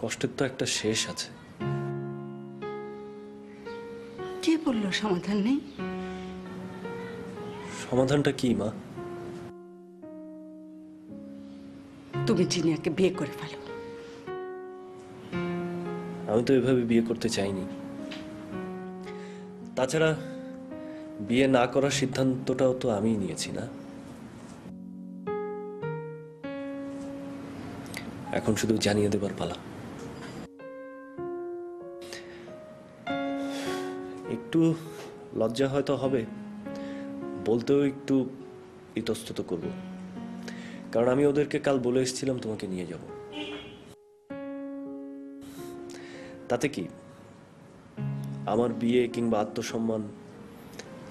কষ্টের তো একটা শেষ আছে। কে বলল সমাধান নেই? সমাধানটা কি মা? তুমি জিনিয়াকে বিয়ে করে ফেলো। আমি তো এভাবে বিয়ে করতে চাইনি। তাছাড়া বিয়ে না করার সিদ্ধান্তটাও তো আমিই নিয়েছি না? এখন শুধু জানিয়ে দেবার পালা। একটু লজ্জা হয়তো হবে বলতেও একটু ইতস্তত করব। কারণ আমি ওদেরকে কাল বলে এসেছিলাম তোমাকে নিয়ে যাব। তাতে কি? আমার বিয়ে কিংবা আত্মসম্মান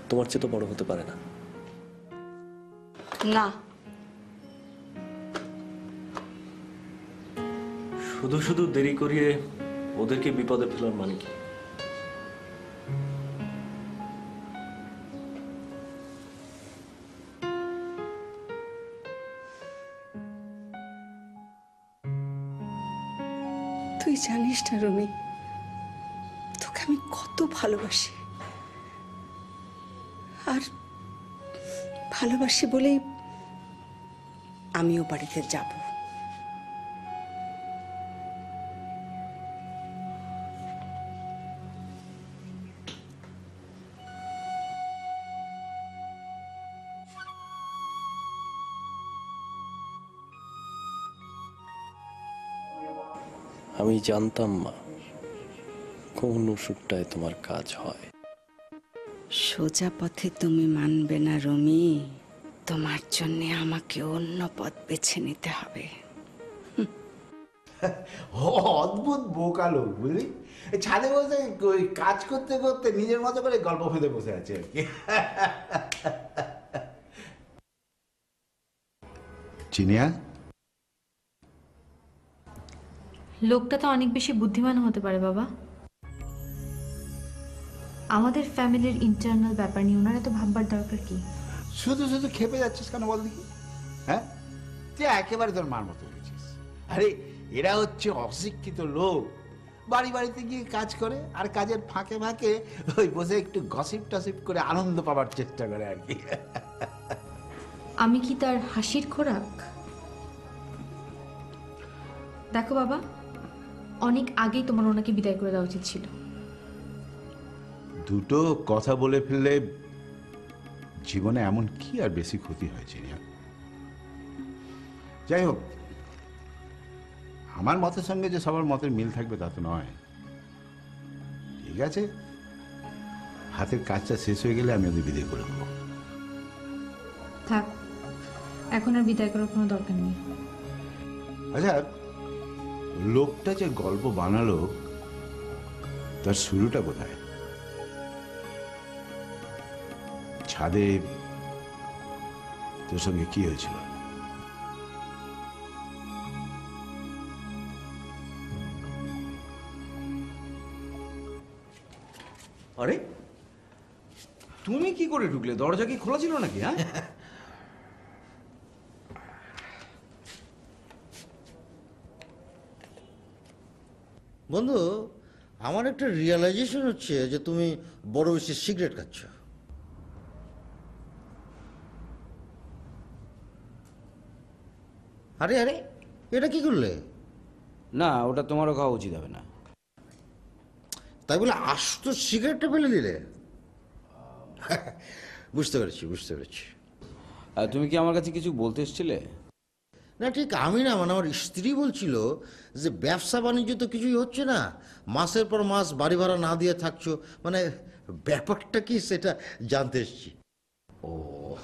তোমার চেয়ে তো বড় হতে পারে না। না। শুধু শুধু দেরি করিয়ে ওদেরকে বিপদে ফেলার মানে কি? তুই জানিস না রুমি তোকে আমি কত ভালোবাসি। আর ভালোবাসি বলেই আমিও বাড়িতে যাব। আমি জানতাম মা কোন ওষুধটায় তোমার কাজ হয়। সোজা পথে তুমি মানবে না রমি তোমার জন্য আমাকে অন্য পথ বেছে নিতে হবে। অদ্ভুত বোকা লোক বুঝলি? ছাদে বসে ওই কাজ করতে করতে নিজের মতো করে গল্প ফেলে বসে আছে আর কি। চিনিয়া? লোকটা তো অনেক বেশি বুদ্ধিমান হতে পারে বাবা। আমাদের ফ্যামিলির ইন্টারনাল ব্যাপার নিয়ে ওনারা তো ভাববার দরকার কি? শুধু শুধু খেপে যাচ্ছিস কেন বল দেখি? হ্যাঁ? তুই একেবারে তোর মার মতো হয়েছিস। আরে এরা হচ্ছে অশিক্ষিত লোক। বাড়ি বাড়িতে গিয়ে কাজ করে আর কাজের ফাঁকে ফাঁকে ওই বসে একটু গসিপ টসিপ করে আনন্দ পাওয়ার চেষ্টা করে আর কি। আমি কি তার হাসির খোরাক? দেখো বাবা। অনেক আগেই তোমার ওনাকে বিদায় করে দেওয়া উচিত ছিল। দুটো কথা বলে ফেললে জীবনে এমন কি আর বেশি ক্ষতি হয় চিনিয়া যাই হোক আমার মতের সঙ্গে যে সবার মতের মিল থাকবে তা তো নয়। ঠিক আছে? হাতের কাজটা শেষ হয়ে গেলে আমি ওদের বিদায় করে দেবো। থাক এখন আর বিদায় করার কোনো দরকার নেই। আচ্ছা লোকটা যে গল্প বানালো, তার শুরুটা কোথায় ছাদে তোর সঙ্গে কি হয়েছিল? আরে, তুমি কি করে ঢুকলে? দরজা কি খোলা ছিল নাকি হ্যাঁ? বন্ধু আমার একটা রিয়েলাইজেশন হচ্ছে যে তুমি বড় বেশি সিগারেট খাচ্ছ। আরে আরে এটা কি করলে? না ওটা তোমারও খাওয়া উচিত হবে না। তাই বলে আস্ত সিগারেটটা ফেলে দিলে? বুঝতে পেরেছি বুঝতে পেরেছি। আর তুমি কি আমার কাছে কিছু বলতে এসেছিলে? না ঠিক আমি না মানে আমার স্ত্রী বলছিল যে ব্যবসা বাণিজ্য তো কিছুই হচ্ছে না। মাসের পর মাস বাড়ি ভাড়া না দিয়ে থাকছো মানে ব্যাপারটা কি সেটা জানতে এসেছি। ও।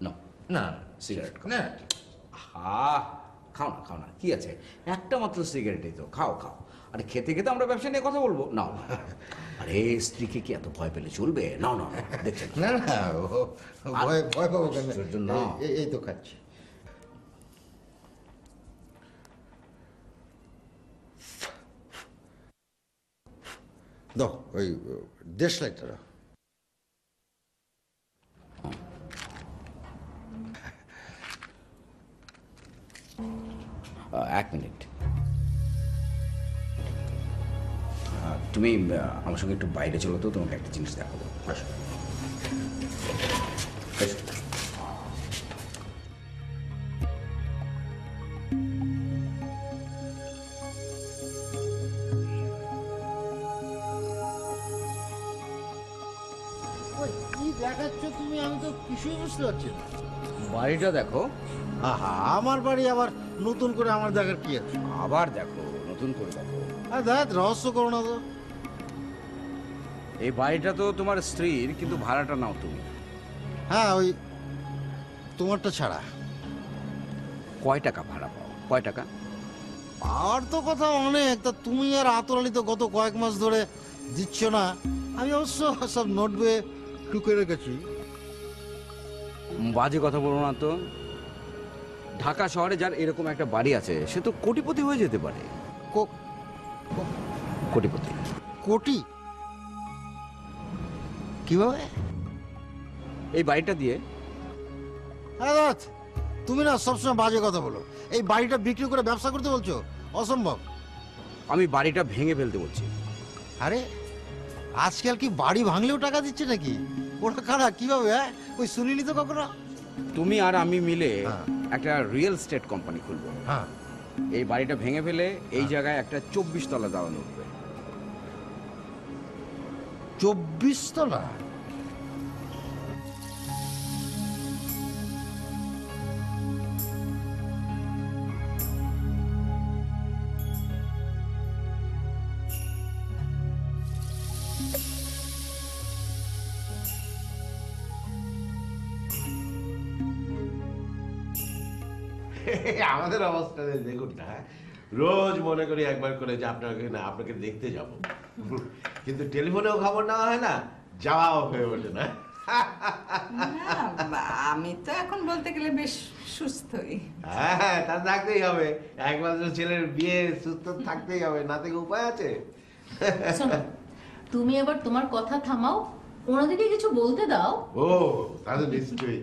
না না সিগারেট না। হা খাও না খাও না কি আছে? একটা মাত্র সিগারেটই তো খাও খাও। আরে খেতে খেতে আমরা ব্যবসা নিয়ে কথা বলব নাও। আরে স্ত্রীকে কি এত ভয় পেলে চলবে নাও নাও, দেখছেন না না ভয় ভয় পাবো কেন না। এই- তো খাচ্ছি দাও ওই দেশ লাইটটা দাও। এক মিনিট তুমি আমার সঙ্গে একটু বাইরে চলো তো তোমাকে একটা জিনিস দেখাবো। আসো। দেখাচ্ছ তুমি? আমি তো কিছুই বুঝতে পারছি না। বাড়িটা দেখো। আহা আমার বাড়ি আবার নতুন করে আমার দেখার কি আছে? আবার দেখো নতুন করে দেখো। আর দেখ রহস্য করো না তো। এই বাড়িটা তো তোমার স্ত্রীর কিন্তু ভাড়াটা নাও তুমি। হ্যাঁ ওই তোমারটা ছাড়া। কয় টাকা ভাড়া পাও? কয় টাকা? আর তো কথা অনেক তা তুমি আর আতরালি তো গত কয়েক মাস ধরে দিচ্ছ না। আমি অবশ্য সব নোট বইয়ে টুকে রেখেছি। বাজে কথা বলো না তো। ঢাকা শহরে যার এরকম একটা বাড়ি আছে সে তো কোটিপতি হয়ে যেতে পারে। কোটিপতি। কোটি? কীভাবে? এই বাড়িটা দিয়ে। হ্যাঁ তুমি না সবসময় বাজে কথা বলো। এই বাড়িটা বিক্রি করে ব্যবসা করতে বলছো? অসম্ভব। আমি বাড়িটা ভেঙে ফেলতে বলছি। আরে আজকাল কি বাড়ি ভাঙলেও টাকা দিচ্ছে নাকি? ওরা কারা কীভাবে হ্যাঁ? ওই শুনিনি তো কখনো? তুমি আর আমি মিলে হ্যাঁ। একটা রিয়েল স্টেট কোম্পানি খুলবো। হ্যাঁ। এই বাড়িটা ভেঙে ফেলে এই জায়গায় একটা চব্বিশ তলা দালান উঠবে। চব্বিশ তলা আমাদের অবস্থা দেখুন না রোজ মনে করি একবার করে যে আপনাকে না, আপনাকে দেখতে যাব। কিন্তু টেলিফোনেও খবর নেওয়া হয় না যাওয়াও হয়ে ওঠে না। আমি তো এখন বলতে গেলে বেশ সুস্থই। হ্যাঁ তা থাকতেই হবে। একমাত্র ছেলের বিয়ে সুস্থ থাকতেই হবে না থেকে উপায় আছে? তুমি এবার তোমার কথা থামাও ওনাদেরকে কিছু বলতে দাও। ও তা তো নিশ্চয়ই।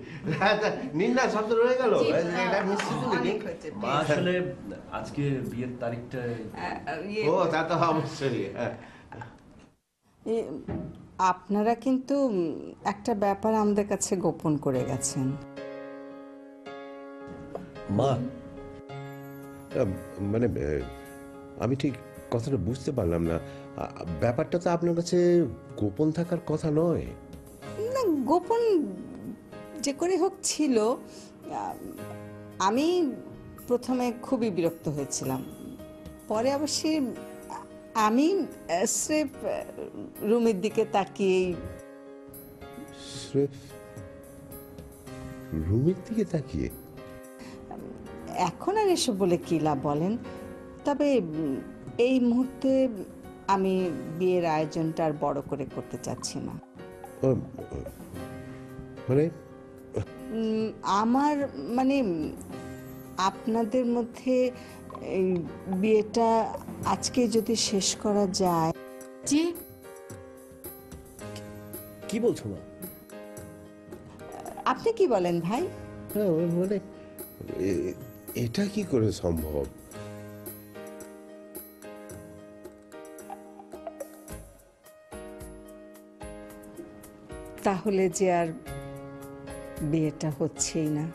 নিন্দা শব্দ রয়ে গেল? এটা মা আসলে আজকে বিয়ের তারিখটা ইয়ে, ও তা তো অবশ্যই হ্যাঁ। আপনারা কিন্তু একটা ব্যাপার আমাদের কাছে গোপন করে গেছেন। মা মানে আমি ঠিক কথাটা বুঝতে পারলাম না। ব্যাপারটা তো আপনার কাছে গোপন থাকার কথা নয়। না গোপন যে করে হোক ছিল। আমি প্রথমে খুবই বিরক্ত হয়েছিলাম। পরে অবশ্যই আমি স্রেফ রুমের দিকে তাকিয়েই। স্রেফ রুমের দিকে তাকিয়ে? এখন আর এসব বলে কী লাভ বলেন? তবে এই মুহূর্তে আমি বিয়ের আয়োজনটা আর বড় করে করতে চাচ্ছি না। মানে? আমার মানে আপনাদের মধ্যে বিয়েটা আজকে যদি শেষ করা যায়। যে কি বলছো মা? আপনি কি বলেন ভাই? হ্যাঁ মানে এটা কি করে সম্ভব? তাহলে যে আর বিয়েটা হচ্ছেই না।